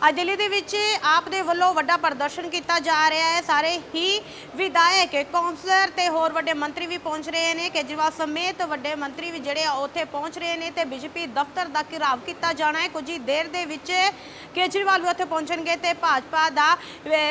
ਅੱਜ ਦਿੱਲੀ ਦੇ ਵਿੱਚ ਆਪ ਦੇ ਵੱਲੋਂ ਵੱਡਾ ਪ੍ਰਦਰਸ਼ਨ ਕੀਤਾ ਜਾ ਰਿਹਾ ਹੈ। ਸਾਰੇ ਹੀ ਵਿਧਾਇਕ, ਕੌਂਸਲਰ ਤੇ ਹੋਰ ਵੱਡੇ ਮੰਤਰੀ ਵੀ ਪਹੁੰਚ ਰਹੇ ਨੇ। ਕੇਜਰੀਵਾਲ ਸਮੇਤ ਵੱਡੇ ਮੰਤਰੀ ਵੀ ਜਿਹੜੇ ਆ ਉੱਥੇ ਪਹੁੰਚ ਰਹੇ ਨੇ ਤੇ ਬੀਜੇਪੀ ਦਫ਼ਤਰ ਦਾ ਘਿਰਾਵ ਕੀਤਾ ਜਾਣਾ ਹੈ। ਕੁਝ ਹੀ ਦੇਰ ਦੇ ਵਿੱਚ ਕੇਜਰੀਵਾਲ ਵੀ ਉੱਥੇ ਪਹੁੰਚਣਗੇ ਤੇ ਭਾਜਪਾ ਦਾ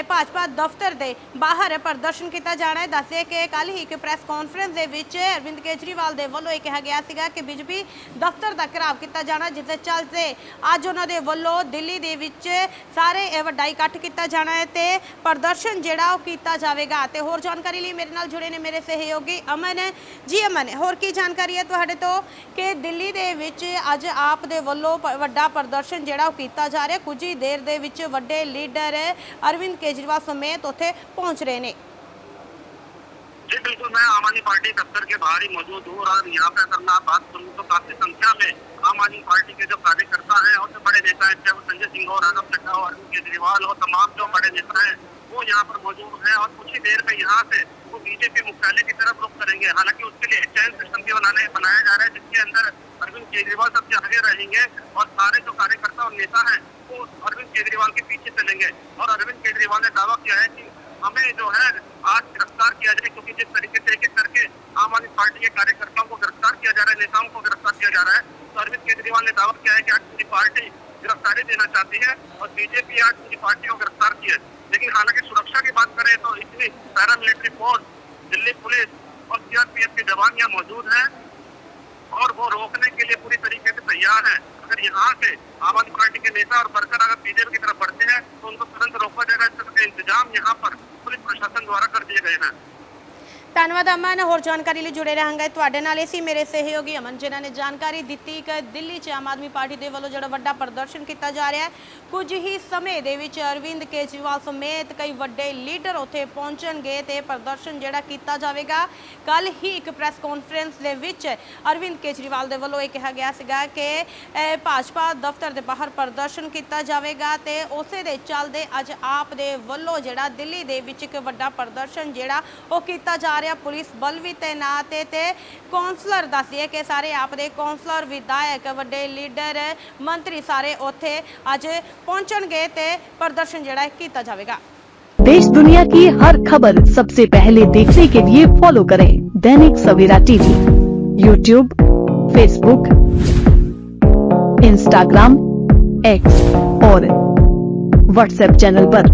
ਭਾਜਪਾ ਦਫ਼ਤਰ ਦੇ ਬਾਹਰ ਪ੍ਰਦਰਸ਼ਨ ਕੀਤਾ ਜਾਣਾ ਹੈ। ਦੱਸਿਆ ਕਿ ਕੱਲ ਹੀ ਇੱਕ ਪ੍ਰੈਸ ਕਾਨਫਰੰਸ ਦੇ ਵਿੱਚ ਅਰਵਿੰਦ ਕੇਜਰੀਵਾਲ ਦੇ ਵੱਲੋਂ ਇਹ ਕਿਹਾ ਗਿਆ ਸੀਗਾ ਕਿ ਬੀਜੇਪੀ ਦਫ਼ਤਰ ਦਾ ਘਿਰਾਵ ਕੀਤਾ ਜਾਣਾ ਜਿਸ ਦੇ ਚੱਲਦੇ ਅੱਜ ਉਹਨਾਂ ਦੇ ਵੱਲੋਂ ਦਿੱਲੀ ਦੇ ਵਿੱਚ ਸਾਰੇ ਇਹ ਵੱਡਾ ਇਕੱਠ ਕੀਤਾ ਜਾਣਾ ਹੈ ਤੇ ਪ੍ਰਦਰਸ਼ਨ ਜਿਹੜਾ ਉਹ ਕੀਤਾ ਜਾਵੇਗਾ ਤੇ ਹੋਰ ਜਾਣਕਾਰੀ ਲਈ ਮੇਰੇ ਨਾਲ ਜੁੜੇ ਨੇ ਮੇਰੇ ਸਹਿਯੋਗੀ ਅਮਨ ਜੀ ਅਮਨ ਹੋਰ ਕੀ ਜਾਣਕਾਰੀ ਹੈ ਤੁਹਾਡੇ ਤੋਂ ਕਿ ਦਿੱਲੀ ਦੇ ਵਿੱਚ ਅੱਜ ਆਪ ਦੇ ਵੱਲੋਂ ਪ- ਵੱਡਾ ਪ੍ਰਦਰਸ਼ਨ ਜਿਹੜਾ ਉਹ ਕੀਤਾ ਜਾ ਰਿਹਾ ਕੁਝ ਹੀ ਦੇਰ ਦੇ ਵਿੱਚ ਵੱਡੇ ਲੀਡਰ ਅਰਵਿੰਦ ਕੇਜਰੀਵਾਲ ਸਮੇਤ ਉੱਥੇ ਪਹੁੰਚ ਰਹੇ ਨੇ जी बिल्कुल मैं आम आदमी पार्टी दफ्तर के बाहर ही मौजूद हूँ और यहाँ पे अगर मैं बात करूँ तो काफी संख्या में आम आदमी पार्टी के जो कार्यकर्ता हैं और हैं चाहे वो संजय सिंह हो राघव चड्ढा हो अरविंद केजरीवाल हो तमाम जो बड़े नेता हैं, वो यहाँ पर मौजूद हैं और कुछ ही देर में यहाँ से वो बीजेपी मुख्यालय की तरफ़ रुख करेंगे। हालाँकि उसके लिए चयन सिस्टम भी बनाने, बनाया जा रहा है, जिसके अंदर अरविंद केजरीवाल सबसे आगे रहेंगे और सारे जो कार्यकर्ता और नेता हैं, वो अरविंद केजरीवाल के पीछे चलेंगे। और अरविंद केजरीवाल ने दावा किया है कि हमें जो है आज गिरफ़्तार किया जाए, क्योंकि जिस तरीके से एक करके आम आदमी पार्टी के कार्यकर्ताओं को गिरफ़्तार किया जा रहा है, नेताओं को गिरफ़्तार किया जा रहा है तो अरविंद केजरीवाल ने दावा किया है कि आज पूरी पार्टी गिरफ्तारी देना चाहती है और बीजेपी आज उनकी पार्टी को गिरफ़्तार की है। लेकिन हालाँकि सुरक्षा की बात करें तो इतनी पैरामिलिट्री फोर्स, दिल्ली पुलिस और सीआरपीएफ के जवान यहाँ मौजूद है और वो रोकने के लिए पूरी तरीके से तैयार है। अगर यहाँ से आम आदमी पार्टी के नेता और वर्कर अगर बीजेपी की तरफ़ बढ़ते हैं तो उनको तुरंत रोका जाएगा इस तरह के इंतज़ाम यहाँ पर पुलिस प्रशासन द्वारा कर दिए गए हैं। ਧੰਨਵਾਦ ਅਮਨ, ਹੋਰ ਜਾਣਕਾਰੀ ਲਈ ਜੁੜੇ ਰਹਾਂਗੇ। ਤੁਹਾਡੇ ਨਾਲ ਇਹ ਸੀ ਮੇਰੇ ਸਹਿਯੋਗੀ ਅਮਨ, ਜਿਨ੍ਹਾਂ ਨੇ ਜਾਣਕਾਰੀ ਦਿੱਤੀ ਕਿ ਦਿੱਲੀ 'ਚ ਆਮ ਆਦਮੀ ਪਾਰਟੀ ਦੇ ਵੱਲੋਂ ਜਿਹੜਾ ਵੱਡਾ ਪ੍ਰਦਰਸ਼ਨ ਕੀਤਾ ਜਾ ਰਿਹਾ ਹੈ, ਕੁਝ ਹੀ ਸਮੇਂ ਦੇ ਵਿੱਚ ਅਰਵਿੰਦ ਕੇਜਰੀਵਾਲ ਸਮੇਤ ਕਈ ਵੱਡੇ ਲੀਡਰ ਉੱਥੇ ਪਹੁੰਚਣਗੇ ਤੇ ਪ੍ਰਦਰਸ਼ਨ ਜਿਹੜਾ ਕੀਤਾ ਜਾਵੇਗਾ। ਕੱਲ ਹੀ ਇੱਕ ਪ੍ਰੈਸ ਕਾਨਫਰੰਸ ਦੇ ਵਿੱਚ ਅਰਵਿੰਦ ਕੇਜਰੀਵਾਲ ਦੇ ਵੱਲੋਂ ਇਹ ਕਿਹਾ ਗਿਆ ਸੀਗਾ ਕਿ ਭਾਜਪਾ ਦਫ਼ਤਰ ਦੇ ਬਾਹਰ ਪ੍ਰਦਰਸ਼ਨ ਕੀਤਾ ਜਾਵੇਗਾ ਤੇ ਉਸੇ ਦੇ ਚੱਲਦੇ ਅੱਜ ਆਪ ਦੇ ਵੱਲੋਂ ਜਿਹੜਾ ਦਿੱਲੀ ਦੇ ਵਿੱਚ ਇੱਕ ਵੱਡਾ ਪ੍ਰਦਰਸ਼ਨ ਜਿਹੜਾ ਉਹ ਕੀਤਾ ਜਾ ਰਿਹਾ ਪੁਲਿਸ ਬਲ ਵੀ ਤੈਨਾਤ ਹੈ ਤੇ ਕੌਂਸਲਰ ਦੱਸਿਏ ਕਿ ਸਾਰੇ ਆਪ ਦੇ ਕੌਂਸਲਰ ਵਿਧਾਇਕ ਵੱਡੇ ਲੀਡਰ ਮੰਤਰੀ ਸਾਰੇ ਉੱਥੇ ਅੱਜ ਪਹੁੰਚਣਗੇ ਤੇ ਪ੍ਰਦਰਸ਼ਨ ਜਿਹੜਾ ਹੈ ਕੀਤਾ ਜਾਵੇਗਾ देश दुनिया की हर खबर सबसे पहले देखने के लिए फॉलो करें Dainik Savera TV YouTube Facebook Instagram X और व्हाट्सएप चैनल पर।